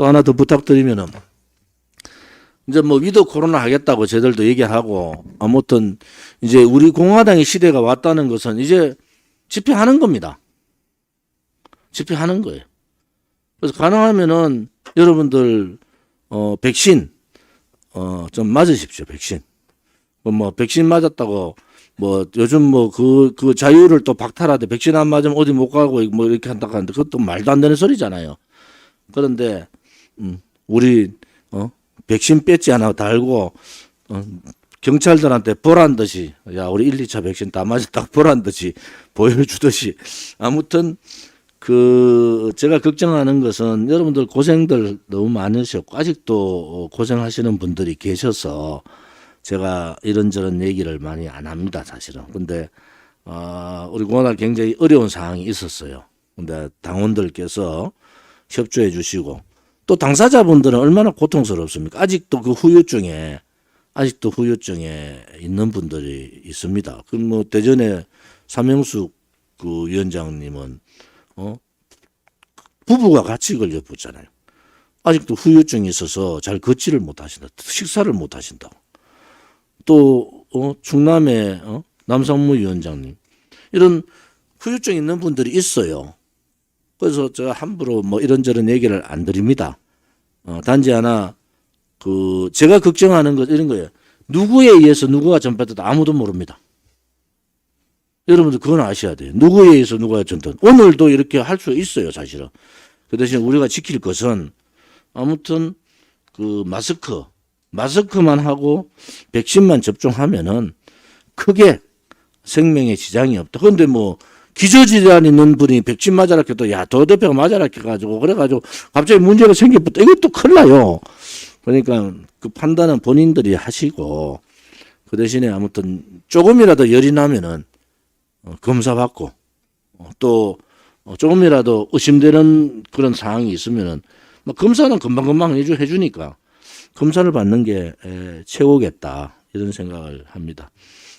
또 하나 더 부탁드리면은 이제 뭐 위드 코로나 하겠다고 저들도 얘기하고 아무튼 이제 우리 공화당의 시대가 왔다는 것은 이제 집회하는 겁니다. 집회하는 거예요. 그래서 가능하면은 여러분들 어 백신 어 좀 맞으십시오. 백신. 뭐, 뭐 백신 맞았다고 뭐 요즘 뭐그그 자유를 또 박탈하되 백신 안 맞으면 어디 못 가고 뭐 이렇게 한다고 하는데 그것도 말도 안 되는 소리잖아요. 그런데 음 우리 어 백신 뺏지 않아 달고 어, 경찰들한테 보란 듯이 야 우리 1, 2차 백신 다 맞았다고 보란 듯이 보여주듯이. 아무튼 그 제가 걱정하는 것은 여러분들 고생들 너무 많으셨고 아직도 고생하시는 분들이 계셔서 제가 이런저런 얘기를 많이 안 합니다 사실은. 근데 어, 우리 공화당 굉장히 어려운 상황이 있었어요. 근데 당원들께서 협조해 주시고 또 당사자분들은 얼마나 고통스럽습니까 아직도 그 후유증에 아직도 후유증에 있는 분들이 있습니다 그뭐 대전에 삼영숙 그 위원장님은 어 부부가 같이 걸려붙잖아요. 아직도 후유증이 있어서 잘 걷지를 못하신다. 식사를 못하신다고. 또 어, 충남의 어, 남상무 위원장님 이런 후유증 있는 분들이 있어요. 그래서 제가 함부로 뭐 이런저런 얘기를 안 드립니다. 어, 단지 하나 그 제가 걱정하는 것 이런 거예요. 누구에 의해서 누구가 전파됐다 아무도 모릅니다. 여러분들 그건 아셔야 돼요. 누구에 의해서 누가 전든 오늘도 이렇게 할 수 있어요, 사실은. 그 대신 우리가 지킬 것은 아무튼 그 마스크, 마스크만 하고 백신만 접종하면은 크게 생명에 지장이 없다. 그런데 뭐 기저질환 있는 분이 백신 맞아라 해도 야, 도 대표가 맞아라 해가지고 그래가지고 갑자기 문제가 생겼부터 이것도 큰일 나요. 그러니까 그 판단은 본인들이 하시고 그 대신에 아무튼 조금이라도 열이 나면은 어, 검사 받고 어, 또 어, 조금이라도 의심되는 그런 상황이 있으면은 뭐 검사는 금방금방 해주, 해주니까 검사를 받는 게 에, 최고겠다 이런 생각을 합니다.